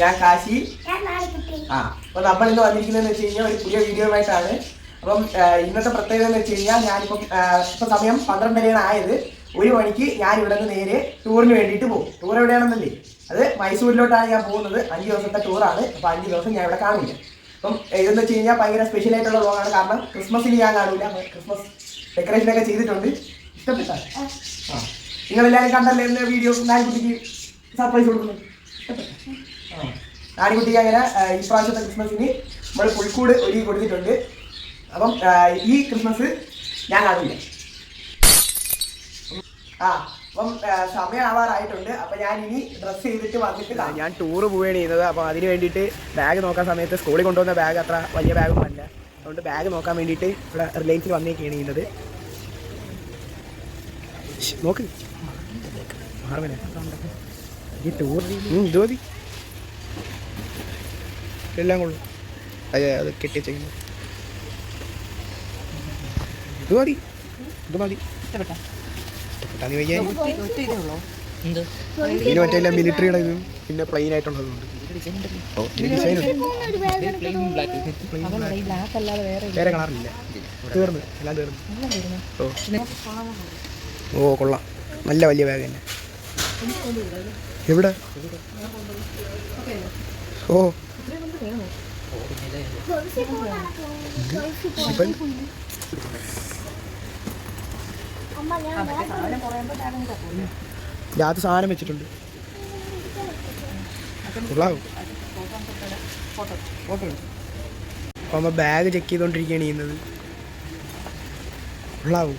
ഞാൻ കാശി. ഞാൻ ആ അപ്പൊ നമ്മൾ ഇന്ന് വന്നിരിക്കുന്നതെന്ന് വെച്ച് കഴിഞ്ഞാൽ ഒരു പുതിയ വീഡിയോയുമായിട്ടാണ് അപ്പം ഇന്നത്തെ പ്രത്യേകത എന്ന് വെച്ച് കഴിഞ്ഞാൽ ഞാനിപ്പം ഇപ്പൊ സമയം പന്ത്രണ്ടരയാണ് ആയത്. ഒരു മണിക്ക് ഞാൻ ഇവിടെ നിന്ന് നേരെ ടൂറിന് വേണ്ടിയിട്ട് പോകും. ടൂർ എവിടെയാണെന്നല്ലേ? അത് മൈസൂരിലോട്ടാണ് ഞാൻ പോകുന്നത്. അഞ്ച് ദിവസത്തെ ടൂറാണ് അപ്പോൾ അഞ്ച് ദിവസം ഞാൻ ഇവിടെ കാണില്ല അപ്പം ഇതെന്ന് വെച്ച് കഴിഞ്ഞാൽ ഭയങ്കര സ്പെഷ്യൽ ആയിട്ടുള്ള വ്ളോഗാണ് കാരണം ക്രിസ്മസിന് ഞാൻ കാണില്ല. ക്രിസ്മസ് ഡെക്കറേഷൻ ഒക്കെ ചെയ്തിട്ടുണ്ട്. ഇഷ്ടപ്പെട്ട? ആ. നിങ്ങളെല്ലാവരും കണ്ടല്ലേ എന്ന വീഡിയോ നാലുകുട്ടിക്ക് സർപ്രൈസ് കൊടുക്കുന്നു? ആ നാണിക്കുട്ടിക്ക് അങ്ങനെ ഈ പ്രാവശ്യത്തെ ക്രിസ്മസിന് നമ്മൾ പുൽക്കൂട് ഒരുക്കി കൊടുത്തിട്ടുണ്ട് അപ്പം ഈ ക്രിസ്മസ് ഞാൻ കാണില്ല ആ അപ്പം സമയം ആവാറായിട്ടുണ്ട് അപ്പം ഞാൻ ഇനി ഡ്രസ്സ് ചെയ്തിട്ട് വന്നിട്ട് ഞാൻ ടൂർ പോവുകയാണ് ചെയ്യുന്നത് അപ്പം അതിന് വേണ്ടിയിട്ട് ബാഗ് നോക്കാൻ സമയത്ത് സ്കൂളിൽ കൊണ്ടുവന്ന ബാഗ് അത്ര വലിയ ബാഗൊന്നും അല്ല അതുകൊണ്ട് ബാഗ് നോക്കാൻ വേണ്ടിയിട്ട് ഇവിടെ റിലയൻസിൽ വന്നേക്കാണ് ചെയ്യുന്നത് നോക്ക് ഈ ടൂർ ഇത് മതി എല്ലാം കൊള്ളും. അതെ അത് കെട്ടി ചെയ്യുന്നു ഇത് മതി. ഇത് മതി. ഇഷ്ടപ്പെട്ടാന്ന് ചോദിക്കാൻ ഇതിന് മറ്റേ എല്ലാം മിലിറ്ററിയുടെ ഇതും പിന്നെ പ്ലെയിൻ ആയിട്ടുള്ളതുണ്ട്. വേറെ കളറില്ല തീർന്ന്. എല്ലാം തീർന്നു. ഓ. കൊള്ളാം. നല്ല വലിയ ബാഗ് തന്നെ. എവിടെ? ഓ. രാത്രി സാധനം വെച്ചിട്ടുണ്ട്. അമ്മ ബാഗ് ചെക്ക് ചെയ്തോണ്ടിരിക്കുകയാണ് ചെയ്യുന്നത്. ഉള്ളാവും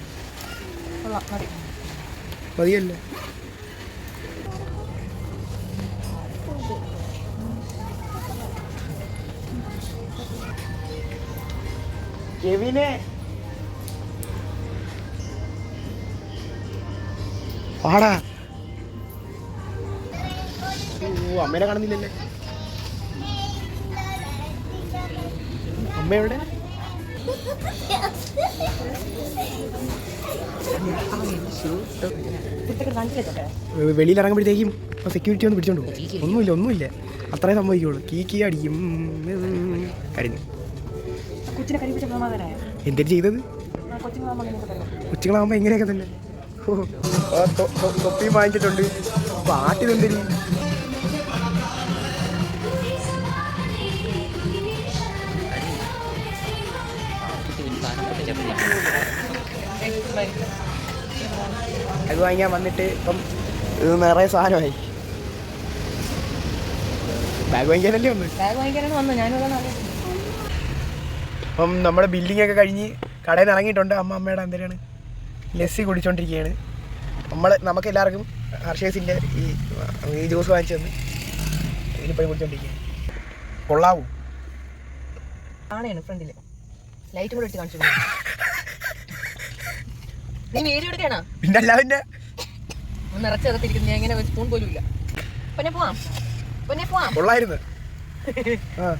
മതിയല്ലേ? കെവിനെ. പാടാ ഓ അമ്മേനെ കാണുന്നില്ലല്ലേ? അമ്മ എവിടെ? വെളിയിൽ ഇറങ്ങുമ്പോഴത്തേക്കും സെക്യൂരിറ്റി വന്ന് പിടിച്ചോണ്ട് പോകും. ഒന്നുമില്ല ഒന്നുമില്ല. അത്രേ സംഭവിക്കുള്ളൂ. കീ കീ അടിക്കും. കരിഞ്ഞു എന്തിനു ചെയ്തത്? കൊച്ചുങ്ങളാകുമ്പോൾ ഇങ്ങനെയൊക്കെ തന്നെ? ഓ, ആ തൊ- തൊ- തൊപ്പിയും വാങ്ങിച്ചിട്ടുണ്ട്. പാട്ടിനെന്തിരി അത് വാങ്ങിയാ വന്നിട്ട് ഇപ്പം ഇത് നിറയെ സാധനമായി. ബാഗ് വാങ്ങിക്കാനല്ലേ വന്നു ബാഗ് വാങ്ങിക്കാനാണ് വന്നത്. ഞാനിവിടെ. അപ്പം നമ്മുടെ ബില്ലിംഗ് ഒക്കെ കഴിഞ്ഞ് കടയിൽ നിന്ന് ഇറങ്ങിയിട്ടുണ്ട്. അമ്മ അമ്മയുടെ എന്തരാണ് ലസ്സി കുടിച്ചോണ്ടിരിക്കുകയാണ്. നമ്മൾ നമുക്ക് എല്ലാവർക്കും ഹർഷേസിന്റെ ഈ ഈ ജ്യൂസ് വാങ്ങിച്ചു തന്ന് ഇതിലിപ്പോഴും കുടിച്ചോണ്ടിരിക്കുകയാണ്. കൊള്ളാവൂ. ആണയാണ് ഫ്രണ്ടിൽ. ലൈറ്റും കൂടെ ഇട്ട് കാണിച്ചു നീ വീഡിയോ എടുക്കണോ? പിന്നെ അല്ലാതെ ഒന്ന് ഇറച്ചി അകത്തിരിക്കുന്നു. ഞാൻ ഇങ്ങനെ സ്പൂൺ പോലും ഇല്ല. പൊന്നെ പോവാം. പൊന്നെ പോവാം. കൊള്ളായിരുന്നു. പിന്നെ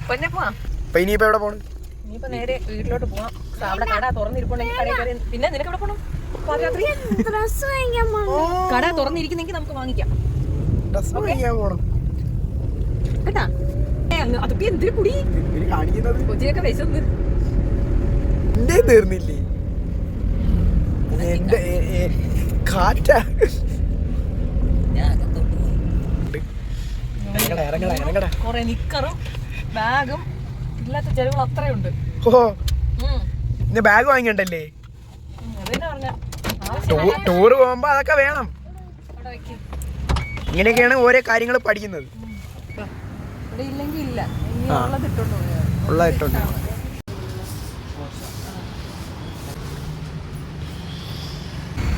പൊന്നെ പോവാം. അപ്പം ഇനിയിപ്പോൾ എവിടെ പോണ്? ഇനിയിപ്പോ നേരെ വീട്ടിലോട്ട് പോവാം. ദാ അവിടെ കട തുറന്നിരിപ്പുണ്ടെങ്കിൽ കടയിൽ കയറി പിന്നെ നിനക്ക് എവിടെ പോകണം പാതിരാത്രി? കട തുറന്നിരിക്കുന്നെങ്കിൽ നമുക്ക് വാങ്ങിക്കാം. കേട്ടാ? അതൊക്കെ എന്തിനു കുടി? കൊച്ചിയൊക്കെ വിശന്ന്. എന്റെ തീർന്നില്ലേ? എന്റെ എ- എ- കാറ്റാ. ഇറങ്ങടാ ഇറങ്ങടാ ഇറങ്ങടാ. കുറെ നിക്കറും ബാഗും ഇല്ലാത്ത ചെലവുകൾ അത്രയുണ്ട്. ഓ ബാഗ് വാങ്ങിണ്ടല്ലേ ടൂർ പോകുമ്പോ അതൊക്കെ വേണം. ഇങ്ങനെയൊക്കെയാണ് ഓരോ കാര്യങ്ങൾ പഠിക്കുന്നത്.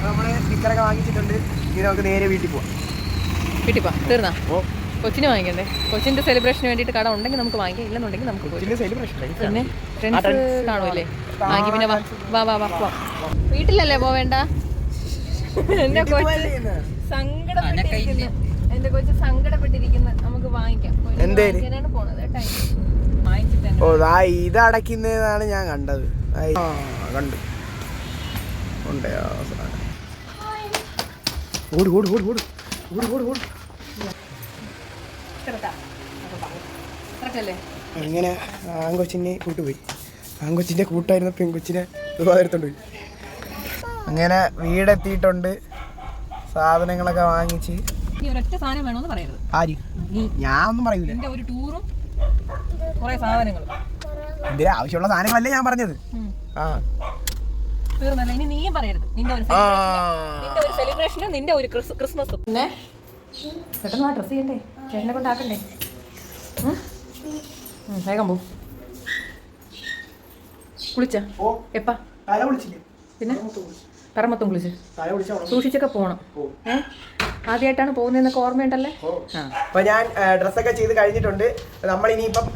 നമ്മൾ സ്റ്റിക്കറൊക്കെ വാങ്ങിച്ചിട്ടുണ്ട്. ഇനി നമുക്ക് നേരെ വീട്ടിൽ പോവാം. വീട്ടിൽ പോവാം. തീർന്നാ? ഓ. കൊച്ചിന് വാങ്ങിക്കണ്ടേ? കൊച്ചിന്റെ സെലിബ്രേഷന് വേണ്ടിയിട്ട് കട ഉണ്ടെങ്കിൽ നമുക്ക് വാങ്ങിക്കാം. ഇല്ലെന്നുണ്ടെങ്കിൽ നമുക്ക് പിന്നെ ഫ്രണ്ട്സ് കാണുമല്ലേ? വാങ്ങി പിന്നെ വാ വാ വാ വാ വീട്ടിലല്ലേ പോവേണ്ട? എന്റെ കൊച്ച് സങ്കടപ്പെട്ടിരിക്കുന്നു. എന്റെ കൊച്ച് സങ്കടപ്പെട്ടിരിക്കുന്നു. നമുക്ക് വാങ്ങിക്കാം. പോണത് ഓ ഇത് അടയ്ക്കുന്നതാണ് ഞാൻ കണ്ടത്. കണ്ടു. ഉണ്ട്? ഓടി ഓടി ഓടി ഓടി ഓടി. ഓടി ഓട് ഓട്. അത്രക്കല്ലേ? അങ്ങനെ ആങ്കൊച്ചിനെ കൂട്ടുപോയി. ആങ്കൊച്ചിന്റെ കൂട്ടായിരുന്ന പെൺകൊച്ചിനെ ഉപകാരത്തോണ്ട് പോയി. അങ്ങനെ വീടെത്തിയിട്ടുണ്ട്. സാധനങ്ങളൊക്കെ വാങ്ങിച്ച്. ഒരൊറ്റ സാധനം വേണമെന്ന് പറയരുത്. ആര്? നീ ഞാൻ ഒന്നും പറയൂല. എന്റെ ഒരു ടൂറും കുറെ സാധനങ്ങളും. എന്തിനാ ആവശ്യമുള്ള സാധനങ്ങളല്ലേ ഞാൻ പറഞ്ഞത്? ആ. തീർന്നല്ല? ഇനി നീയും പറയരുത്. നിന്റെ ഒരു നിന്റെ ഒരു സെലിബ്രേഷനും നിന്റെ ഒരു ക്രിസ്മസും. പിന്നെ? പെട്ടെന്ന് ആ ഡ്രസ് ചെയ്യണ്ടേ? ചേട്ടനെ കൊണ്ടാക്കണ്ടേ? വേഗം പോ. കുളിച്ച? എപ്പാ? പിന്നെ? പറമ്പത്തും കുളിച്ച്. സൂക്ഷിച്ചൊക്കെ പോണം. ഏ? ആദ്യമായിട്ടാണ് പോകുന്നതെന്നൊക്കെ ഓർമ്മയുണ്ടല്ലേ? അപ്പൊ ഞാൻ ഡ്രസ്സൊക്കെ ചെയ്ത് കഴിഞ്ഞിട്ടുണ്ട്. നമ്മൾ ഇനിയിപ്പം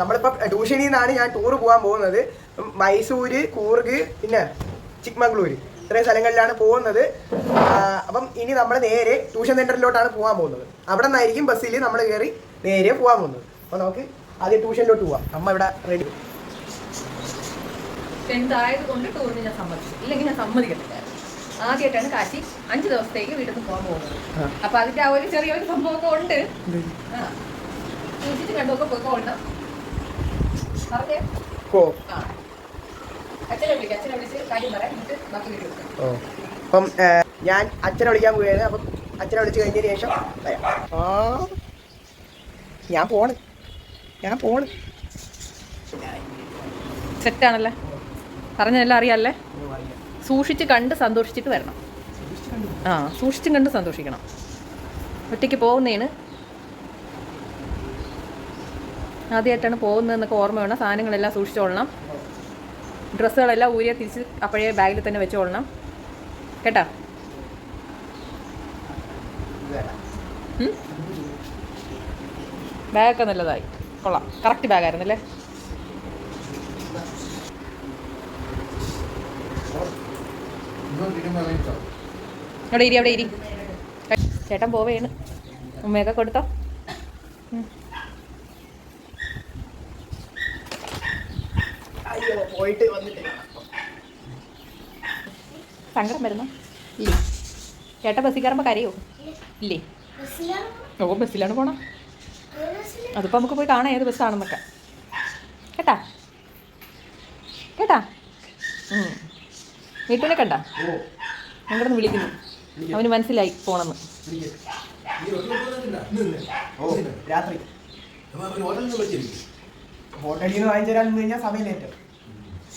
നമ്മളിപ്പം ട്യൂഷനിൽ നിന്നാണ് ഞാൻ ടൂർ പോകാൻ പോകുന്നത്. മൈസൂര് കൂർഗ് പിന്നെ ചിക്മംഗ്ലൂര്. ഇത്രയും സ്ഥലങ്ങളിലാണ് പോകുന്നത്. അപ്പം ഇനി നമ്മൾ നേരെ ട്യൂഷൻ സെന്ററിലോട്ടാണ് പോകാൻ പോകുന്നത്. അവിടെ നിന്നായിരിക്കും ബസ്സിൽ നമ്മൾ കയറി നേരെ പോകാൻ പോകുന്നത്. അപ്പോൾ നമുക്ക് ആദ്യം ട്യൂഷനിലോട്ട് പോവാം. അമ്മ ഇവിടെ റെഡി ടെൻത്ത് ആയതുകൊണ്ട് ടൂറിന് ഞാൻ സമ്മതിച്ചു. ഇല്ലെങ്കിൽ ഞാൻ സമ്മതിക്കത്തില്ല ആദ്യമായിട്ടാണ് കാശി അഞ്ച് ദിവസത്തേക്ക് വീട്ടിൽ നിന്ന് പോകാൻ പോകുന്നത്. അപ്പൊ അതിന്റെ ആ ഒരു ചെറിയൊരു സംഭവമൊക്കെ ഉണ്ട്. സൂക്ഷിച്ച് കണ്ടൊക്കെ പോയിക്കോളണം പറഞ്ഞേ? ഓ ആ. അപ്പം ഞാൻ അച്ഛനെ വിളിക്കാൻ പോവുകയാണ് അപ്പം അച്ഛനെ വിളിച്ച് കഴിഞ്ഞതിന് ശേഷം വരാം. ആ. ഞാൻ പോണ്. ഞാൻ പോണ്. സെറ്റാണല്ലേ? പറഞ്ഞതെല്ലാം അറിയാമല്ലേ സൂക്ഷിച്ച് കണ്ട് സന്തോഷിച്ചിട്ട് വരണം. ആ സൂക്ഷിച്ചും കണ്ട് സന്തോഷിക്കണം. ഒറ്റയ്ക്ക് പോകുന്നതിന് ആദ്യമായിട്ടാണ് പോകുന്നതെന്നൊക്കെ ഓർമ്മ വേണം. സാധനങ്ങളെല്ലാം സൂക്ഷിച്ചോളണം. ഡ്രസ്സുകളെല്ലാം ഊരിയ തിരിച്ച് അപ്പോഴേ ബാഗിൽ തന്നെ വെച്ചോളണം. കേട്ടാ? ബാഗൊക്കെ നല്ലതായി. കൊള്ളാം. കറക്റ്റ് ബാഗായിരുന്നല്ലേ? അവിടെ ഇരി അവിടെ ഇരി? ചേട്ടൻ പോവേണ്. ഉമ്മയൊക്കെ കൊടുത്തോ ഉം. അയ്യോ പോയിട്ട് വന്നിട്ട് സങ്കടം വരുന്നു? ഇല്ല. ചേട്ടാ ബസ്സിൽ കയറുമ്പോൾ കരയോ? ഇല്ലേ? ഓ ബസ്സിലാണ് പോണോ? അതിപ്പോൾ നമുക്ക് പോയി കാണാം ഏത് ബസ്സാണെന്നൊക്കെ. കേട്ടാ? കേട്ടാ? വീട്ടിനെ കണ്ട? ഓ ഞങ്ങളൊന്ന് വിളിക്കുന്നു. അവന് മനസ്സിലായി പോണെന്ന്. രാത്രി. ഹോട്ടലിൽ നിന്ന് വാങ്ങിച്ചു തരാൻ കഴിഞ്ഞാൽ സമയം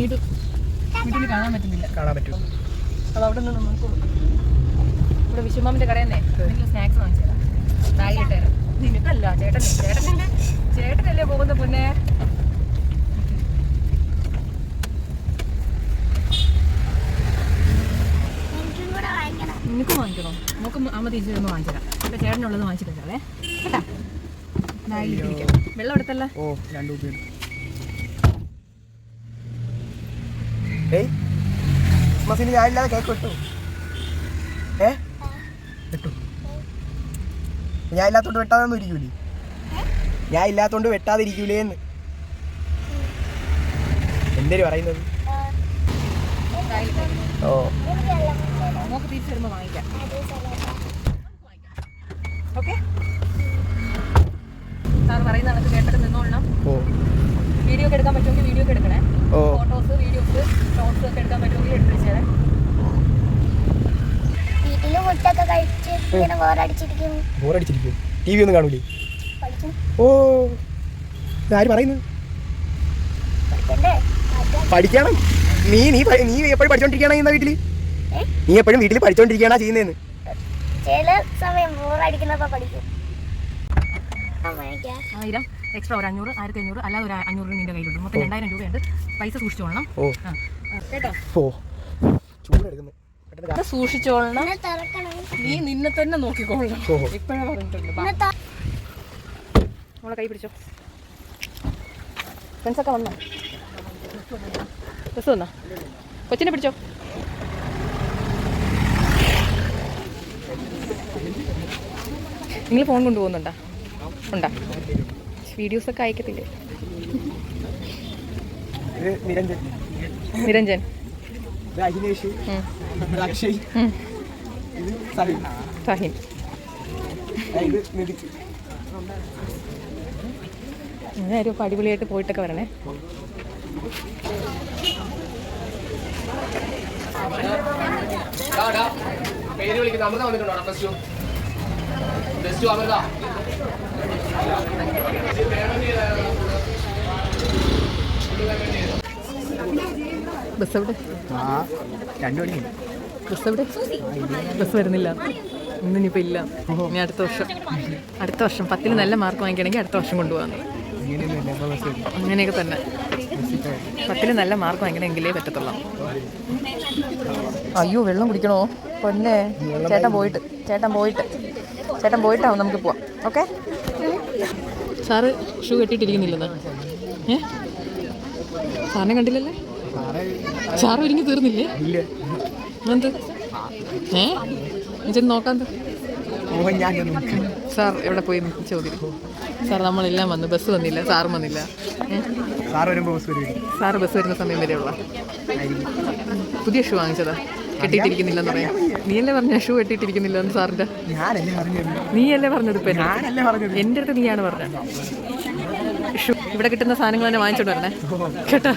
വീട് വീട്ടിൽ കാണാൻ പറ്റുന്നില്ല. കാണാൻ പറ്റും. അത് അവിടെ നിന്ന് നമുക്ക് ഇവിടെ വിശ്വമാമിന്റെ കടയെന്നേ എന്തെങ്കിലും സ്നാക്സ് വാങ്ങിച്ചു തരാം. ബാഗിലിട്ട് തരാം. നിനക്കല്ല ചേട്ടൻ ചേട്ടനല്ലേ? ചേട്ടനല്ലേ പോകുന്ന പൊന്നെ? നിനക്ക് വാങ്ങിക്കണോ? നമുക്ക് അമ്മ തിരിച്ചു വരുമ്പോൾ വാങ്ങിച്ചു തരാം. ഇപ്പം ചേട്ടനുള്ളത് വാങ്ങിച്ചിട്ടുണ്ടല്ലേ കേട്ടാ? ബാഗിലിട്ടിരിക്കാം വെള്ളം എടുത്തല്ലേ. ഓ രണ്ടു ഏയ്. ക്രിസ്മസിന് ഞാനില്ലാതെ കേക്ക് കിട്ടു ഏ? കിട്ടു ഞാൻ ഇല്ലാത്തോണ്ട് വെട്ടാതൊന്നും ഇരിക്കൂലേ? ഞാൻ ഇല്ലാത്തോണ്ട് വെട്ടാതിരിക്കൂലേന്ന്. എന്തേലും പറയുന്നത്? ഓ. നമുക്ക് തിരിച്ചു വരുമ്പോൾ വാങ്ങിക്കാം ഓക്കെ? സാർ പറയുന്ന കണക്ക് കേട്ടിട്ട് നിന്നോളണം. ഓ. വീഡിയോ ഒക്കെ എടുക്കാൻ പറ്റുമെങ്കിൽ വീഡിയോ ഒക്കെ എടുക്കണേ. ഫോട്ടോസ് വീഡിയോസ് ഷോർട്സ് ഒക്കെ എടുക്കാൻ പറ്റുമെങ്കിൽ എടുത്ത് വെച്ചേരെ. വീട്ടിൽ മുട്ടൊക്കെ കഴിച്ച് ഇങ്ങനെ ബോറടിച്ചിരിക്കും ബോറടിച്ചിരിക്കും ടി വി ഒന്നും കാണൂലേ? ഓ. ആര് പറയുന്നു? പഠിക്കണം. നീ നീ നീ എപ്പോഴും പഠിച്ചോണ്ടിരിക്കണ ഇന്ന വീട്ടിൽ? നീ എപ്പോഴും വീട്ടിൽ പഠിച്ചോണ്ടിരിക്കണ ചെയ്യുന്നതെന്ന് ചില സമയം ബോറടിക്കുന്നപ്പോ പഠിക്കും. ആയിരം. എക്സ്ട്രാ ഒരു അഞ്ഞൂറ് ആയിരത്തി അഞ്ഞൂറ് അല്ലാതെ ഒരു അഞ്ഞൂറ് നിന്റെ കയ്യിലുണ്ട്. മൊത്തം രണ്ടായിരം രൂപയുണ്ട്. പൈസ സൂക്ഷിച്ചു വേണം ഓ. ആ. ആ, കേട്ടോ? ചൂടെടുക്കുന്നു സൂക്ഷിച്ചോളണം. നീ നിന്നെ തന്നെ നോക്കിക്കോളണം ഇപ്പോഴേ പറഞ്ഞിട്ടുണ്ട്. നമ്മളെ കൈ പിടിച്ചോ. ഫ്രണ്ട്സൊക്കെ വന്നോ? ബസ് വന്നോ? കൊച്ചിനെ പിടിച്ചോ. നിങ്ങൾ ഫോൺ കൊണ്ടുപോകുന്നുണ്ടോ? ഉണ്ടാ? വീഡിയോസൊക്കെ അയക്കത്തില്ലേ? നിരഞ്ജൻ. അക്ഷയ്. സഹിൻ. ഇത് ഞാനൊരു അടിപൊളിയായിട്ട് പോയിട്ടൊക്കെ വരണേ. പേര് വിളിക്കുന്നത് അമൃത വന്നിട്ടുണ്ടോ? Plus two plus two Amrita. Bus എവിടെ ആ രണ്ടു മണി ബസ് എവിടെ ബസ് വരുന്നില്ല. ഇന്നിനിപ്പോൾ ഇല്ല. ഇനി അടുത്ത വർഷം. അടുത്ത വർഷം പത്തിൽ നല്ല മാർക്ക് വാങ്ങിക്കണമെങ്കിൽ അടുത്ത വർഷം കൊണ്ടുപോകാം. അങ്ങനെയൊക്കെ തന്നെ. പത്തിൽ നല്ല മാർക്ക് വാങ്ങിക്കണമെങ്കിലേ പറ്റത്തുള്ളൂ. അയ്യോ വെള്ളം കുടിക്കണോ? പൊന്നെ. ചേട്ടൻ പോയിട്ട്. ചേട്ടൻ പോയിട്ട്. ചേട്ടൻ പോയിട്ടാവും നമുക്ക് പോവാം. ഓക്കെ? സാറ് ഷൂ കെട്ടിയിട്ടിരിക്കുന്നില്ലെന്ന്? ഏ? സാറിനെ കണ്ടില്ലല്ലേ? സാറേ ഒരുങ്ങി തീർന്നില്ലേ? എന്ത്? ഏ ചെന്ന് നോക്കാൻ സാർ എവിടെ പോയി ചോദ്യം. സാർ നമ്മളെല്ലാം വന്നു ബസ് വന്നില്ല സാറും വന്നില്ല. സാർ വരുമ്പോൾ ബസ് വരും. സാറ് ബസ് വരുന്ന സമയം വരെയുള്ള. പുതിയ ഷൂ വാങ്ങിച്ചതാ. കെട്ടിയിട്ടിരിക്കുന്നില്ലെന്ന് പറയാം. നീയല്ലേ പറഞ്ഞ ഷൂ കെട്ടിയിട്ടിരിക്കുന്നില്ല എന്ന് സാറിന്റെ നീയല്ലേ പറഞ്ഞത് ഇപ്പൊ എന്റെ അടുത്ത് നീയാണ് പറഞ്ഞത്. ഷൂ ഇവിടെ കിട്ടുന്ന സാധനങ്ങൾ തന്നെ വാങ്ങിച്ചോണ്ട് വരണേ. കേട്ടോ?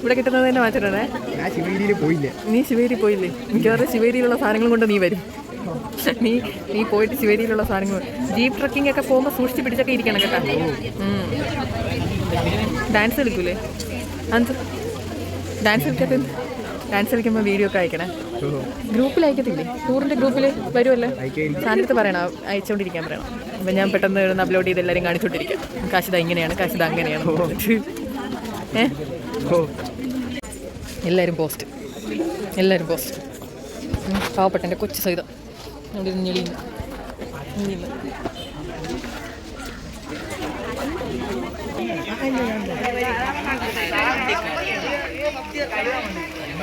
ഇവിടെ കിട്ടുന്നത് തന്നെ വാങ്ങിച്ചോണ്ട് വരണേ. നീ ശിവേരി പോയില്ലേ? മിക്കവാറും ശിവേരിയിലുള്ള സാധനങ്ങളും കൊണ്ട് നീ വരും. നീ നീ പോയിട്ട് ശിവേരിയിലുള്ള സാധനങ്ങൾ ജീപ്പ് ട്രക്കിംഗ് ഒക്കെ പോകുമ്പോൾ സൂക്ഷിച്ച് പിടിച്ചൊക്കെ ഇരിക്കണം കേട്ടോ. ഡാൻസ് കളിക്കൂലേ? അന്ത് ഡാൻസ് കളിക്കാത്ത ഡാൻസ് കളിക്കുമ്പോൾ വീഡിയോ ഒക്കെ അയക്കണേ. ഗ്രൂപ്പിൽ അയക്കത്തില്ലേ ടൂറിന്റെ ഗ്രൂപ്പിൽ വരുമല്ലേ സാധനത്ത് പറയണം അയച്ചുകൊണ്ടിരിക്കാൻ പറയണം. അപ്പം ഞാൻ പെട്ടെന്ന് ഒന്ന് അപ്ലോഡ് ചെയ്ത് എല്ലാവരും കാണിച്ചുകൊണ്ടിരിക്കാം. കാശിത ഇങ്ങനെയാണ് കാശിത അങ്ങനെയാണ് ഏ? എല്ലാവരും പോസ്റ്റ്. എല്ലാവരും പോസ്റ്റ്. പാവപ്പെട്ട പാവപ്പെട്ട കൊച്ചു സഹിതം. ഞെളിയുന്നു?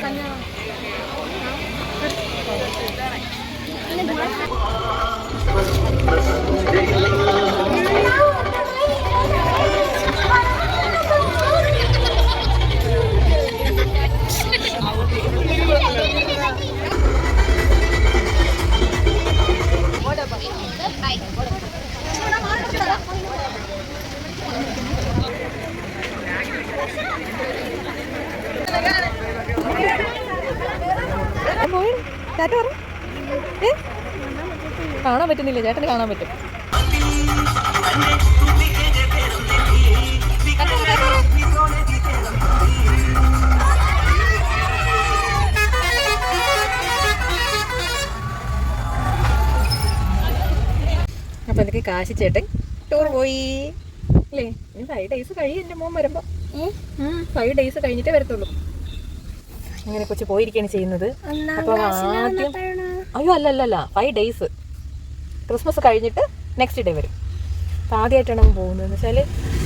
干啥？പറ്റുന്നില്ല. ചേട്ടന് കാണാൻ പറ്റും. അപ്പൊ എനിക്ക് കാശി ചേട്ടൻ ടൂർ പോയി. അല്ലേ ഫൈവ് ഡേയ്സ് കഴിയും എന്റെ മോൻ വരുമ്പോ. ഫൈവ് ഡേയ്സ് കഴിഞ്ഞിട്ടേ വരത്തുള്ളൂ. അങ്ങനെ കൊച്ചു പോയിരിക്കുകയാണ് ചെയ്യുന്നത്. അപ്പോൾ അപ്പൊ ആദ്യം അയ്യോ അല്ല അല്ല അല്ല. ഫൈവ് ഡേയ്സ് ക്രിസ്മസ് കഴിഞ്ഞിട്ട് നെക്സ്റ്റ് ഡേ വരും. അപ്പം ആദ്യമായിട്ടാണ് പോകുന്നത്. എന്ന് വെച്ചാൽ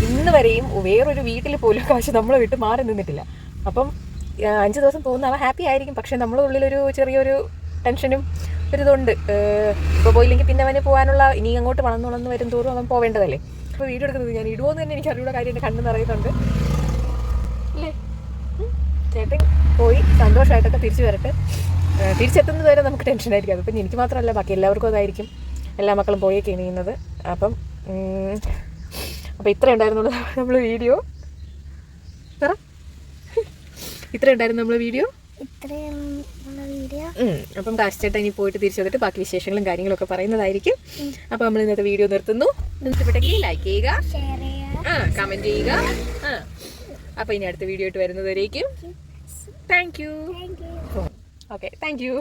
ഇന്ന് വരെയും വേറൊരു വീട്ടിൽ പോലും കാശ് നമ്മളെ വിട്ട് മാറി നിന്നിട്ടില്ല. അപ്പം അഞ്ച് ദിവസം പോകുന്ന അവൻ ഹാപ്പി ആയിരിക്കും. പക്ഷേ നമ്മുടെ ഉള്ളിലൊരു ചെറിയൊരു ടെൻഷനും ഒരിതുണ്ട് ഇപ്പോൾ പോയില്ലെങ്കിൽ പിന്നെ അവന് പോകാനുള്ള ഇനി അങ്ങോട്ട് വളർന്നു വളർന്ന് വരും തോറും അവൻ പോവേണ്ടതല്ലേ? അപ്പോൾ വീഡിയോ എടുക്കുന്നത് ഞാൻ ഇടുമോയെന്ന് തന്നെ എനിക്ക് അറിയുടെ കാര്യം എന്റെ കണ്ണ് നിറയുന്നുണ്ട് അല്ലേ. ചേട്ടൻ പോയി സന്തോഷമായിട്ടൊക്കെ തിരിച്ചു വരട്ടെ. തിരിച്ചെത്തുന്നത് വരെ നമുക്ക് ടെൻഷനായിരിക്കും അതിപ്പം എനിക്ക് മാത്രമല്ല ബാക്കി എല്ലാവർക്കും അതായിരിക്കും. എല്ലാ മക്കളും പോയി കിണിയുന്നത്. അപ്പം അപ്പം ഇത്ര ഉണ്ടായിരുന്നുള്ളൂ നമ്മൾ വീഡിയോ. പറ. ഇത്ര ഉണ്ടായിരുന്നു നമ്മൾ വീഡിയോ? ഇത്രയും വീഡിയോ. അപ്പം കാശ്ചേട്ട ഇനി പോയിട്ട് തിരിച്ചു വന്നിട്ട് ബാക്കി വിശേഷങ്ങളും കാര്യങ്ങളൊക്കെ പറയുന്നതായിരിക്കും. അപ്പം നമ്മൾ ഇന്നത്തെ വീഡിയോ നിർത്തുന്നു. ഇഷ്ടപ്പെട്ടെങ്കിൽ ലൈക്ക് ചെയ്യുക. ഷെയർ ചെയ്യുക. ആ കമന്റ് ചെയ്യുക. ആ അപ്പോൾ ഇനി അടുത്ത വീഡിയോ ആയിട്ട് വരുന്നതുവരേക്കും. Thank you okay thank you